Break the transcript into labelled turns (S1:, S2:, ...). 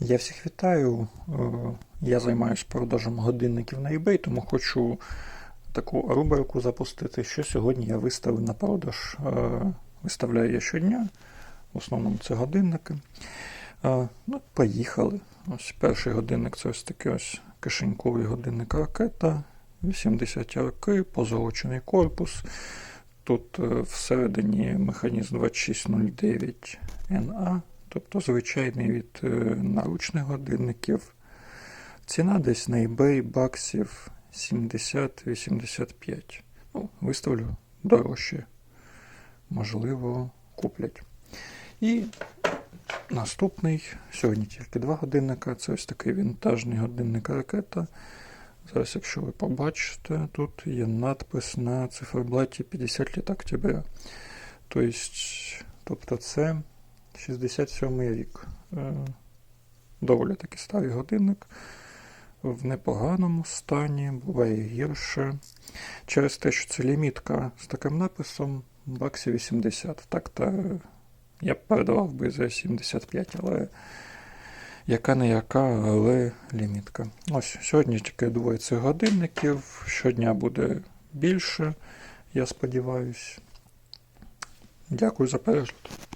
S1: Я всіх вітаю. Е, Я займаюся продажем годинників на eBay, тому хочу таку рубрику запустити, що сьогодні я виставив на продаж. Е, Виставляю я щодня. В основному це годинники. Е, Ну, поїхали. Ось перший годинник це ось такий ось кишеньковий годинник ракета. 80 роки, позолочений корпус. Тут всередині механізм 2609 NA, тобто звичайний від е, наручних годинників. Ціна десь на eBay баксів 70-85. Ну, виставлю дорожче. Можливо, куплять. І наступний, сьогодні тільки два годинника. Це ось такий вінтажний годинник ракета. Зараз, якщо ви побачите, тут є надпис на циферблаті 50 літ октября. Тобто, тобто це 67 рік. Е, Доволі таки старий годинник. В непоганому стані, буває гірше. Через те, що це лімітка з таким написом, баксів 80. Так, та я б передавав би за 75, але яка не яка, але лімітка. Ось сьогодні тільки двоє цих годинників. Щодня буде більше, я сподіваюся. Дякую за перегляд.